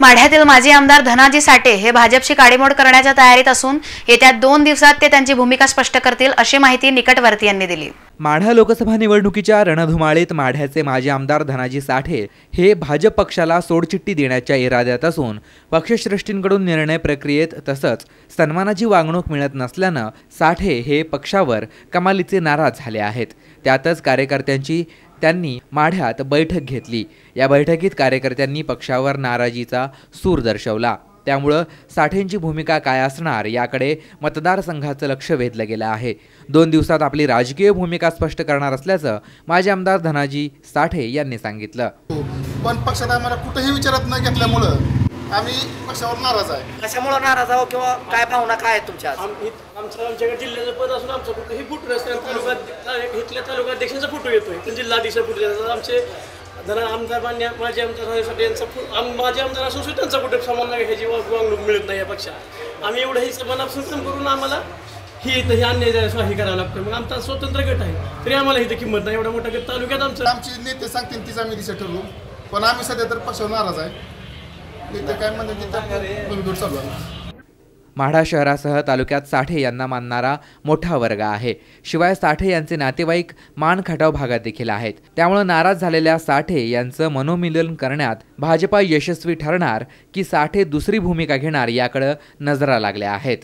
माढ्यातील माजी आमदार धनाजी साठे हे भाजपशी काडीमोड करण्याच्या तयारीत असून येत्या दोन दिवसात ते त्यांची भूमिका स्पष्ट करतील अशी माहिती निकटवर्तीयांनी दिली. माढा लोकसभा निवडणुकीच्या रणधुमाळीत माढ्याचे माजी आमदार धनाजी साठे हे भाजप पक्षाला सोडचिठ्ठी देण्याच्या इराद्यात असून पक्षश्रेष्ठींकडून निर्णय प्रक्रियेत तसंच सन्मानाची वागणूक मिळत नसल्यानं साठे हे पक्षावर कमालीचे नाराज झाले आहेत. त्यातच कार्यकर्त्यांची त्यांनी माढ्यात बैठक घेतली. या बैठकीत कार्यकर्त्यांनी पक्षावर नाराजीचा सूर दर्शवला. त्यामुळं साठेंची भूमिका काय असणार याकडे मतदारसंघाचं लक्ष वेधलं गेलं आहे. दोन दिवसात आपली राजकीय भूमिका स्पष्ट करणार असल्याचं माजी आमदार धनाजी साठे यांनी सांगितलं. पण पक्षात आम्हाला कुठेही विचारात न घेतल्यामुळं आम्ही पक्षावर नाराज आहे? कशामुळे नाराज आहो किंवा काय भावना काय आहेत तुमच्या आज? आम्ही आमचं आमच्याकडे जिल्ह्याचं पद असून आमचं कुठेही फुटू नसतं तालुका इथल्या तालुकाध्यक्षांचा फोटो येतोय. पण जिल्हाधीश फोटो येतात आमचे धना आमदार मान्य माझे आमदार होण्यासाठी यांचा फो- आम माझे आमदार असून सुद्धा त्यांचा कुठे समान नाही ह्याची वागणूक मिळत नाही या पक्षात आम्ही एवढं ही मनापासून काम करून आम्हाला ही इथं ही अन्याय स्वाही करावं लागतं मग आमचा स्वतंत्र गट आहे. तरी आम्हाला इथं किंमत नाही. एवढा मोठा गट तालुक्यात आमचं आमचे नेते सांगतील तीच आम्ही दिशा ठरवू. पण आम्ही सध्या तर पक्षावर नाराज आहे. नेते काय तिथं चालू आहे माढा शहरासह तालुक्यात साठे यांना मानणारा मोठा वर्ग आहे. शिवाय साठे यांचे नातेवाईक मान खटाव भागात देखील आहेत. त्यामुळं नाराज झालेल्या साठे यांचं मनोमिलन करण्यात भाजपा यशस्वी ठरणार की साठे दुसरी भूमिका घेणार याकडं नजरा लागल्या आहेत.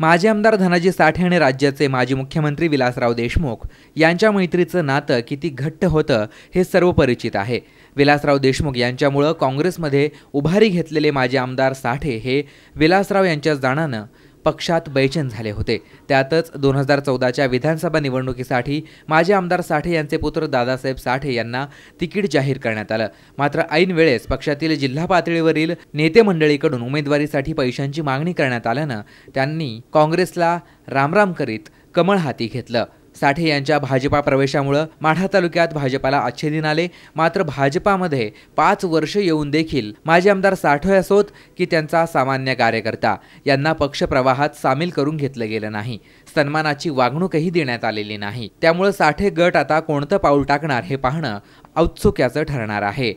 माजी आमदार धनाजी साठे आणि राज्याचे माजी मुख्यमंत्री विलासराव देशमुख यांच्या मैत्रीचं नातं किती घट्ट होतं हे सर्व परिचित आहे. विलासराव देशमुख यांच्यामुळं काँग्रेसमध्ये उभारी घेतलेले माजी आमदार साठे हे विलासराव यांच्या जाण्यानं पक्षात बैचेन झाले होते. त्यातच दोन हजार चौदाच्या विधानसभा निवडणुकीसाठी माजी आमदार साठे यांचे पुत्र दादासाहेब साठे यांना तिकीट जाहीर करण्यात आलं. मात्र ऐन वेळेस पक्षातील जिल्हा पातळीवरील नेते मंडळीकडून उमेदवारीसाठी पैशांची मागणी करण्यात आल्यानं त्यांनी काँग्रेसला रामराम करीत कमळ हाती घेतलं. साठे यांच्या भाजपा प्रवेशामुळं माढा तालुक्यात भाजपाला अच्छे दिन आले. मात्र भाजपामध्ये पाच वर्ष येऊन देखील माजी आमदार साठोय असोत की त्यांचा सामान्य कार्यकर्ता. यांना पक्षप्रवाहात सामील करून घेतलं गेलं नाही. सन्मानाची वागणूकही देण्यात आलेली नाही. त्यामुळं साठे गट आता कोणतं पाऊल टाकणार हे पाहणं औत्सुक्याचं ठरणार आहे.